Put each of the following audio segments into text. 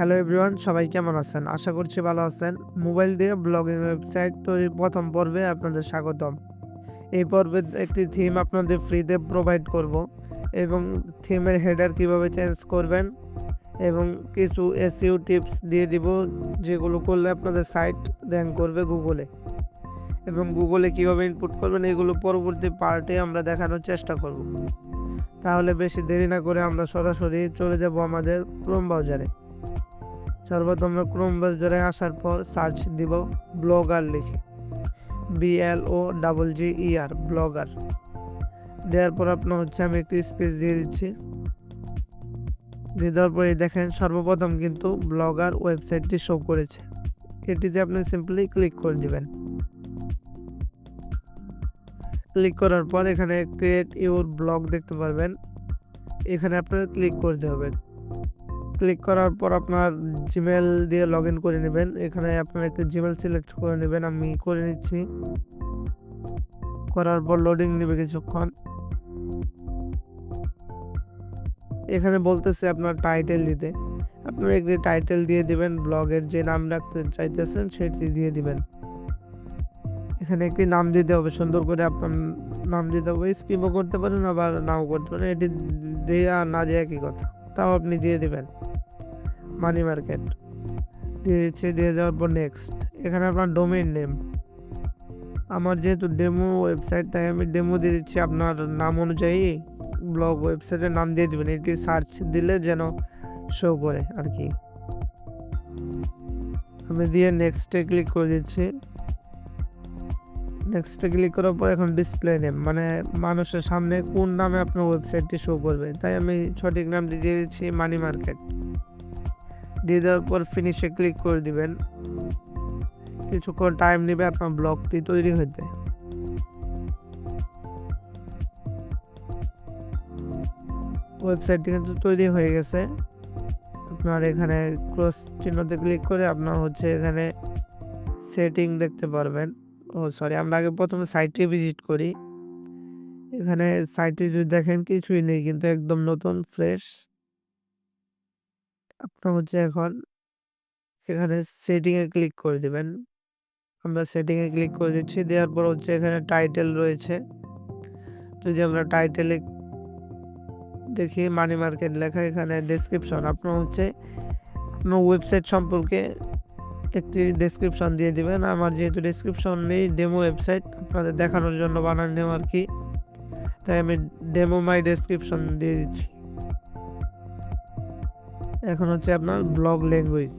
Hello everyone সবাই কেমন আছেন? আশা করছি ভালো আছেন। মোবাইল দিয়ে ব্লগিং ওয়েবসাইট তৈরির প্রথম পর্বে আপনাদের স্বাগতম। এই পর্বে একটি থিম আপনাদের ফ্রিতে প্রোভাইড করব এবং থিমের হেডার কীভাবে চেঞ্জ করবেন এবং কিছু এসইউ টিপস দিয়ে দিব যেগুলো করলে আপনাদের সাইট র্যাঙ্ক করবে গুগলে এবং গুগলে কীভাবে ইনপুট করবেন এগুলো পরবর্তী পার্টে আমরা দেখানোর চেষ্টা করব। তাহলে বেশি দেরি না করে আমরা সরাসরি চলে যাব আমাদের ক্রোম ব্রাউজারে সর্বপ্রথম ক্রোম ব্রাউজারে আসার পর সার্চ দিব ব্লগার লিখে। B L O double G E R blogger দেওয়ার পর আপনার হচ্ছে আমি একটু স্পেস দিয়ে দিচ্ছি। দিয়ে দেওয়ার পরে দেখেন সর্বপ্রথম কিন্তু ব্লগার ওয়েবসাইটটি শো করেছে। এটিতে আপনি সিম্পলি ক্লিক করে দিবেন। ক্লিক করার পর এখানে ক্রিয়েট ইউর ব্লগ দেখতে পারবেন। এখানে আপনার ক্লিক করতে হবে। ক্লিক করার পর আপনার জিমেল দিয়ে লগ ইন করে নেবেন। এখানে আপনার একটা জিমেল সিলেক্ট করে নেবেন, আমি করে নিচ্ছি। করার পর লোডিং নেবে কিছুক্ষণ। এখানে বলতেছে আপনার টাইটেল দিতে। আপনার একটি টাইটেল দিয়ে দিবেন ব্লগের যে নাম রাখতে চাইতেছেন সেটি দিয়ে দিবেন। এখানে একটি নাম দিতে হবে, সুন্দর করে আপনার নাম দিতে হবে। স্কিমও করতে পারেন, আবার নাও করতে পারেন। এটি দেওয়া না দেওয়া কি কথা। তাও আপনি দিয়ে দিবেন। মানি মার্কেট দিয়ে দিচ্ছে দিয়ে দেওয়ার পর নেক্সট এখানে আপনার ডোমেইন নেম আমার যেহেতু ডেমো ওয়েবসাইট তাই আমি ডেমো দিয়ে দিচ্ছি আপনার নাম অনুযায়ী। ব্লগ ওয়েবসাইটের নাম দিয়ে দেবেন। এটি সার্চ দিলে যেন শো করে আর কি। আমি দিয়ে নেক্সটে ক্লিক করে দিচ্ছি। নেক্সটে ক্লিক করার পর এখন ডিসপ্লে নেম মানে মানুষের সামনে কোন নামে আপনার ওয়েবসাইটটি শো করবে। তাই আমি সঠিক নাম দিয়ে দিচ্ছি মানি মার্কেট দিয়ে দেওয়ার পর ফিনিশে ক্লিক করে দিবেন। কিছুক্ষণ টাইম নেবে আপনার ব্লগটি তৈরি হতে ওয়েবসাইটটি কিন্তু তৈরি হয়ে গেছে। আপনার এখানে ক্রস চিহ্নতে ক্লিক করে আপনার হচ্ছে এখানে সেটিং দেখতে পারবেন। ও সরি আমরা আগে প্রথমে সাইটটি ভিজিট করি। এখানে সাইটটি যদি দেখেন কিছুই নেই, কিন্তু একদম নতুন ফ্রেশ আপনার হচ্ছে এখন এখানে সেটিংয়ে ক্লিক করে দিবেন। আমরা সেটিংয়ে ক্লিক করে দিচ্ছি, দেওয়ার পর হচ্ছে এখানে টাইটেল রয়েছে। যদি আমরা টাইটেলে দেখি মানি মার্কেট লেখা, এখানে ডেসক্রিপশন আপনার হচ্ছে আপনার ওয়েবসাইট সম্পর্কে একটি ডেসক্রিপশন দিয়ে দিবেন। আমার যেহেতু ডেসক্রিপশন নেই ডেমো ওয়েবসাইট আপনাদের দেখানোর জন্য বানানো আর কি, তাই আমি ডেমো মাই ডেসক্রিপশন দিয়ে দিচ্ছি। এখন হচ্ছে আপনার ব্লগ ল্যাঙ্গুয়েজ।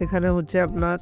এখানে হচ্ছে আপনার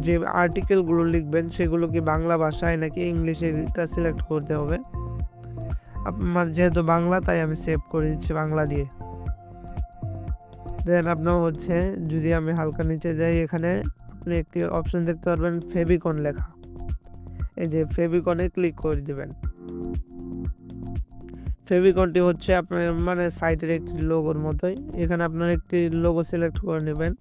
যে আর্টিকেলগুলো লিখবেন, সেগুলো কি বাংলা ভাষায় নাকি ইংলিশে এটা সিলেক্ট করতে হবে? আমার যেহেতু বাংলা, তাই আমি সেভ করে দিচ্ছি বাংলা দিয়ে। দেন আপনার হচ্ছে যদি আমি হালকা নিচে যাই, এখানে আপনি একটি অপশন দেখতে পারবেন ফেবিকন লেখা। এই যে ফেবিকনে ক্লিক করে দিবেন। ফেবিকনটি হচ্ছে আপনার মানে সাইটের একটি লোগোর মতোই। এখানে আপনার একটি লোগো সিলেক্ট করে নেবেন।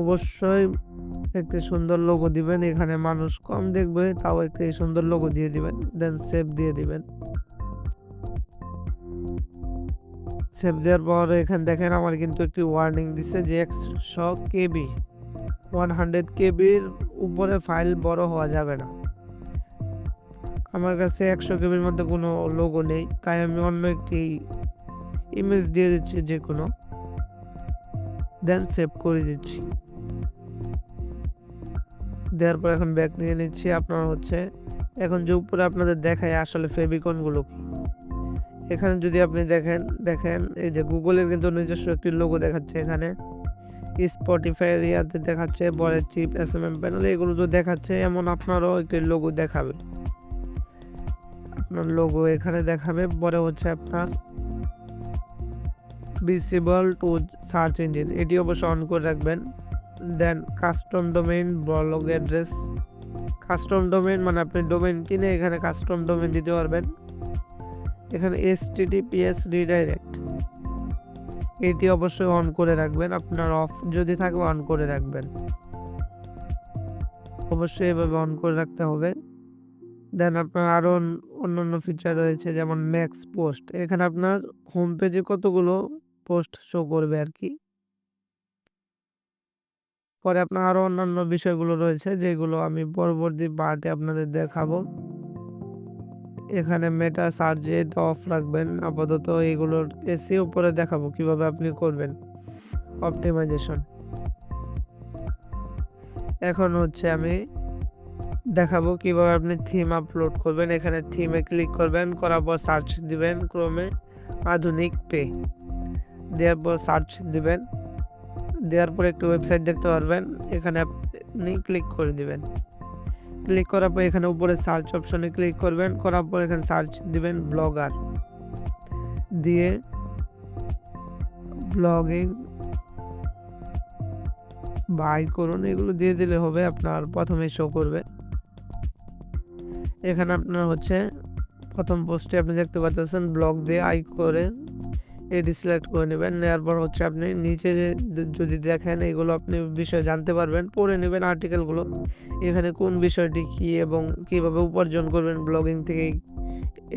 অবশ্যই একটি সুন্দর লোগো দিবেন। এখানে মানুষ কম দেখবে, তাও একটি সুন্দর লোগো দিয়ে দিবেন। দেন সেভ দিয়ে দিবেন। সেভ দেওয়ার পর এখানে দেখেন আমার কিন্তু একটি ওয়ার্নিং দিচ্ছে যে একশো কেবি ওয়ান হান্ড্রেড কেবির উপরে ফাইল বড় হওয়া যাবে না। আমার কাছে একশো কেবির মধ্যে কোনো লোগো নেই, তাই আমি অন্য একটি ইমেজ দিয়ে দিচ্ছি যে কোনো। দেন সেভ করে দিচ্ছি। দেওয়ার পর এখন ব্যাক নিয়ে নিচ্ছি, আপনার হচ্ছে এখন যে উপরে আপনাদের দেখায় আসলে ফেবিকনগুলো কি। এখানে যদি আপনি দেখেন দেখেন, এই যে গুগলের কিন্তু নিজস্ব একটি লোগো দেখাচ্ছে এখানে। স্পটিফাই ইয়াতে দেখাচ্ছে বলের cheap S M M panel এগুলো তো দেখাচ্ছে, এমন আপনারও একটি লোগো দেখাবে। আপনার লোগো এখানে দেখাবে। পরে হচ্ছে আপনার ভিসিবল টু সার্চ ইঞ্জিন এটি অবশ্য অন করে রাখবেন। Then custom domain blog address custom domain মানে আপনি ডোমেইন কিনে এখানে কাস্টম ডোমেইন দিতে পারবেন। এখানে এস টিটিপিএস রিডাইরেক্ট এটি অবশ্যই অন করে রাখবেন। আপনার অফ যদি থাকে অন করে রাখবেন। অবশ্যই এভাবে অন করে রাখতে হবে। দেন আপনার আরও অন্যান্য ফিচার রয়েছে, যেমন ম্যাক্স পোস্ট এখানে আপনার হোম পেজে কতগুলো পোস্ট শো করবে আর কি পরে আপনার আরও অন্যান্য বিষয়গুলো রয়েছে, যেগুলো আমি পরবর্তী পার্টে আপনাদের দেখাবো। এখানে মেটা সার্চ এটা অফ রাখবেন, আপাতত এগুলোর এসি উপরে দেখাবো, কীভাবে আপনি করবেন। অপটিমাইজেশন এখন হচ্ছে আমি দেখাবো কীভাবে আপনি থিম আপলোড করবেন। এখানে থিমে ক্লিক করবেন করার পর সার্চ দিবেন ক্রমে আধুনিক পে। দেওয়ার পর সার্চ দিবেন। দেওয়ার পর একটু ওয়েবসাইট দেখতে পারবেন, এখানে আপনি ক্লিক করে দিবেন। ক্লিক করার পর এখানে উপরে সার্চ অপশনে ক্লিক করবেন, করার পর এখানে সার্চ দিবেন ব্লগার দিয়ে ব্লগিং বাই করুন, এগুলো দিয়ে দিলে হবে, আপনার প্রথমে শো করবে। এখানে আপনার হচ্ছে প্রথম পোস্টে আপনি দেখতে পাচ্ছেন ব্লগ দিয়ে আই করে এটি সিলেক্ট করে নেবেন। নেওয়ার পর হচ্ছে আপনি নিচে যদি দেখেন এগুলো আপনি বিষয় জানতে পারবেন, পড়ে নেবেন আর্টিকেলগুলো এখানে কোন বিষয়টি কী এবং কীভাবে উপার্জন করবেন ব্লগিং থেকে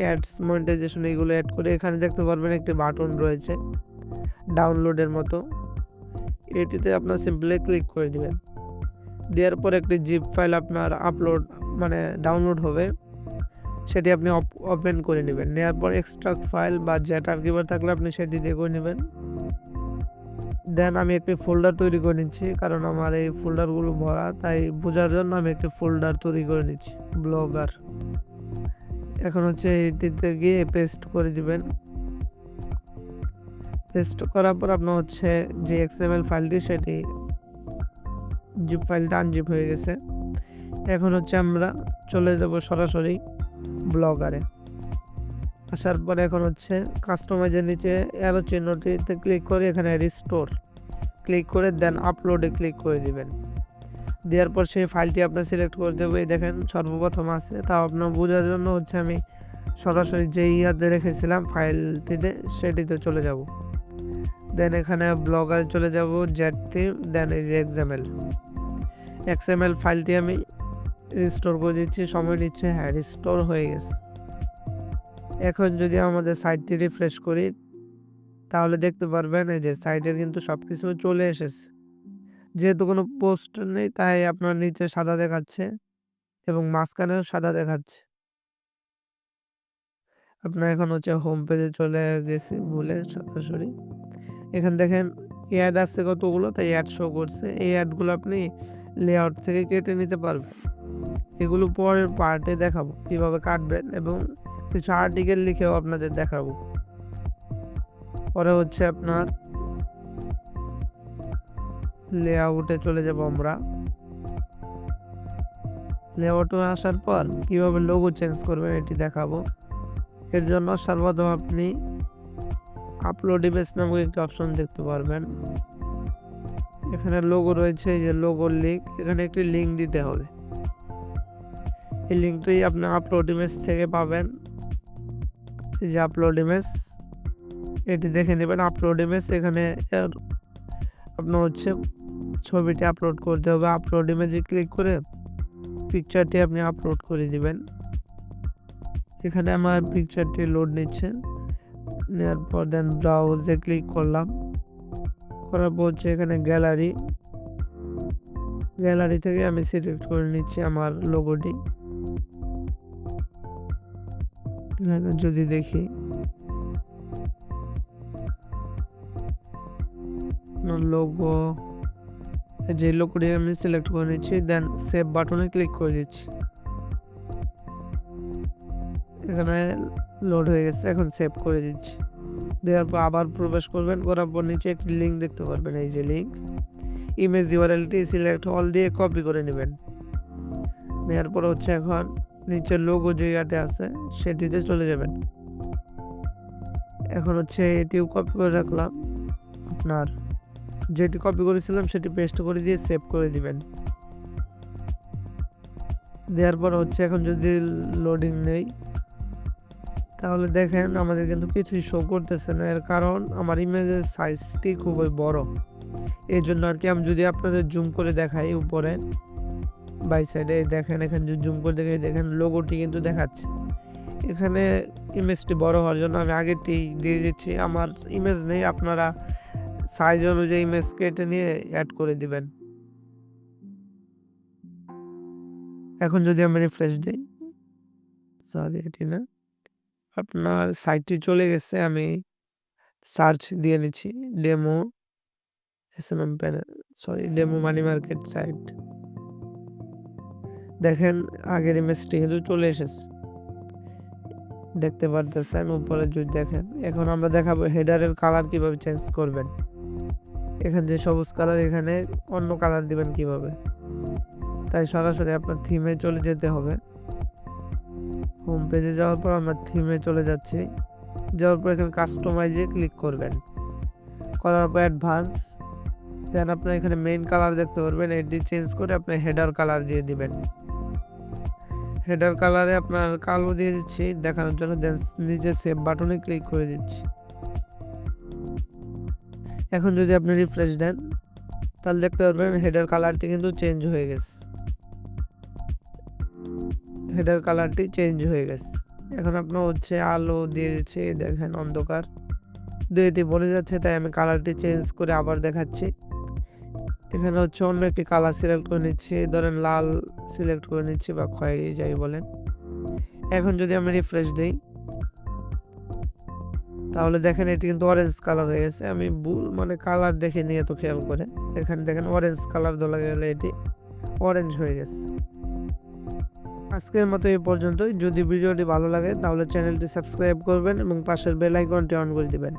অ্যাডস মনিটাইজেশন এগুলো অ্যাড করে এখানে দেখতে পারবেন একটি বাটন রয়েছে ডাউনলোডের মতো। এটিতে আপনার সিম্পলি ক্লিক করে দেবেন। দেওয়ার পর একটি জিপ ফাইল আপনার আপলোড মানে ডাউনলোড হবে। সেটি আপনি ওপেন করে নেবেন। নেওয়ার পর এক্সট্রাক্ট ফাইল বা জ্যাট আর্কিভার থাকলে আপনি সেটি দিয়ে করে নেবেন। দেন আমি একটি ফোল্ডার তৈরি করে নিচ্ছি, কারণ আমার এই ফোল্ডারগুলো ভরা, তাই বোঝার জন্য আমি একটি ফোল্ডার তৈরি করে নিচ্ছি ব্লগার এখন হচ্ছে এটিতে গিয়ে পেস্ট করে দিবেন। পেস্ট করার পর আপনার হচ্ছে যে এক্সএমএল ফাইলটি সেটি জিপ ফাইলটা আনজিপ হয়ে গেছে। এখন হচ্ছে আমরা চলে যাব সরাসরি ব্লগারে। আসার পরে এখন হচ্ছে কাস্টমাইজের নিচে অ্যারো চিহ্নটিতে ক্লিক করে এখানে রিস্টোর ক্লিক করে দেন আপলোডে ক্লিক করে দিবেন। দেওয়ার পর সেই ফাইলটি আপনার সিলেক্ট করে দেবো। এই দেখেন সর্বপ্রথম আছে, তাও আপনার বোঝার জন্য হচ্ছে আমি সরাসরি যে ইয়াতে রেখেছিলাম ফাইলটিতে সেটিতে চলে যাব। দেন এখানে ব্লগারে চলে যাব জেডটি দেন এই যে এক্সামেল এক্সএমএল ফাইলটি আমি রিস্টোর করে দিচ্ছি, সময় নিচ্ছে হ্যাঁ রিস্টোর হয়ে গেছে। এখন যদি আমাদের সাইটটি রিফ্রেশ করি, তাহলে দেখতে পারবেন, এই যে সাইটের কিন্তু সব কিছু চলে এসেছে। যেহেতু কোনো পোস্ট নেই, তাই আপনার নিচে সাদা দেখাচ্ছে এবং মাঝখানেও সাদা দেখাচ্ছে। আপনার এখন হচ্ছে হোম পেজে চলে গেছি, ভুলে সরাসরি এখান দেখেন অ্যাড আসছে কতগুলো, তাই অ্যাড শো করছে। এই অ্যাডগুলো আপনি লেআউট থেকে কেটে নিতে পারবেন। এগুলো পরের পার্টে দেখাবো কীভাবে কাটবেন এবং কিছু আর্টিকেল লিখেও আপনাদের দেখাবো। পরে হচ্ছে আপনার লেআউটে চলে যাব আমরা। লেআউটে আসার পর কীভাবে লোগো চেঞ্জ করবেন এটি দেখাবো। এর জন্য সর্বপ্রথম আপনি আপলোড ইমেজ নামক একটি অপশন দেখতে পারবেন। এখানে লোগো রয়েছে যে লোগোর লিঙ্ক এখানে একটি লিঙ্ক দিতে হবে। এই লিঙ্কটি আপনি আপলোড ইমেজ থেকে পাবেন। এই যে আপলোড ইমেজ এটি দেখে নেবেন। আপলোড ইমেজ এখানে আপনার হচ্ছে ছবিটি আপলোড করতে হবে। আপলোড ইমেজে ক্লিক করে পিকচারটি আপনি আপলোড করে দিবেন। এখানে আমার পিকচারটি লোড নিচ্ছে। নেওয়ার পর দেন ব্রাউজে ক্লিক করলাম। করার পর হচ্ছে এখানে গ্যালারি গ্যালারি থেকে আমি সিলেক্ট করে নিচ্ছি আমার লোগোটি যদি দেখি। লোগো যে লোগোটি আমি সিলেক্ট করে নিচ্ছি দেন সেভ বাটনে ক্লিক করে দিচ্ছি। এখানে লোড হয়ে গেছে, এখন সেভ করে দিচ্ছি। দেওয়ার পর আবার প্রবেশ করবেন, করার পর নিচে একটি লিঙ্ক দেখতে পারবেন, এই যে লিঙ্ক ইমেজ ইউআরএলটি সিলেক্ট অল দিয়ে কপি করে নেবেন। নেওয়ার পর হচ্ছে এখন নিচের লোগো যে ইয়াতে আছে, সেটিতে চলে যাবেন। এখন হচ্ছে এটিও কপি করে রাখলাম। আপনার যেটি কপি করেছিলাম, সেটি পেস্ট করে দিয়ে সেভ করে দিবেন। দেওয়ার পর হচ্ছে এখন যদি লোডিং নেই তাহলে দেখেন আমাদের কিন্তু কিছুই শো করতেছে না। এর কারণ আমার ইমেজের সাইজটি খুবই বড়। এই জন্য আর কি আমি যদি আপনাদের জুম করে দেখাই উপরে, বাই সাইডে দেখেন, এখানে যদি জুম করে দেখে দেখেন লোগোটি কিন্তু দেখাচ্ছে। এখানে ইমেজটি বড় হওয়ার জন্য আমি আগেরটি দিয়ে দিচ্ছি। আমার ইমেজ নেই, আপনারা সাইজ অনুযায়ী ইমেজ কেটে নিয়ে অ্যাড করে দিবেন। এখন যদি আমি রিফ্রেশ দিই সরি এটি না। আপনার সাইটটি চলে গেছে, আমি সার্চ দিয়ে নিচ্ছি demo S M M panel sorry demo money market site দেখেন, আগের ইমেজটি কিন্তু চলে এসেছে। দেখতে পারতেছেন, উপরে যদি দেখেন, এখন আমরা দেখাবো হেডারের কালার কীভাবে চেঞ্জ করবেন। এখানে যে সবুজ কালার এখানে অন্য কালার দিবেন কীভাবে। তাই সরাসরি আপনার থিমে চলে যেতে হবে। হোম পেজে যাওয়ার পর আমরা থিমে চলে যাচ্ছি। যাওয়ার পর এখানে কাস্টমাইজে ক্লিক করবেন। করার পর অ্যাডভান্স দেন আপনার এখানে মেইন কালার দেখতে পারবেন। এটি চেঞ্জ করে আপনি হেডার কালার দিয়ে দিবেন। হেডার কালারে আপনার কালো দিয়ে দিচ্ছি, দেখানোর জন্য দেন নিচে সেভ বাটনে ক্লিক করে দিচ্ছি। এখন যদি আপনি রিফ্রেশ দেন, তাহলে দেখতে পারবেন হেডার কালারটি কিন্তু চেঞ্জ হয়ে গেছে। হেডার কালারটি চেঞ্জ হয়ে গেছে। এখন আপনার হচ্ছে আলো দিয়ে দিচ্ছে দেখেন অন্ধকার। দুইটি বলে যাচ্ছে, তাই আমি কালারটি চেঞ্জ করে আবার দেখাচ্ছি। এখানে হচ্ছে অন্য একটি কালার সিলেক্ট করে নিচ্ছি, ধরেন লাল সিলেক্ট করে নিচ্ছি বা খয়েরি যাই বলেন। এখন যদি আমি রিফ্রেশ দিই, তাহলে দেখেন এটি কিন্তু অরেঞ্জ কালার হয়ে গেছে। আমি ভুল মানে কালার দেখে নিয়ে তো খেয়াল করে। এখানে দেখেন অরেঞ্জ কালার তোলা গেলে এটি অরেঞ্জ হয়ে গেছে। আজকের মতো এই পর্যন্তই। যদি ভিডিওটি ভালো লাগে, তাহলে চ্যানেলটি সাবস্ক্রাইব করবেন এবং পাশের বেল আইকনটি অন করে দিবেন।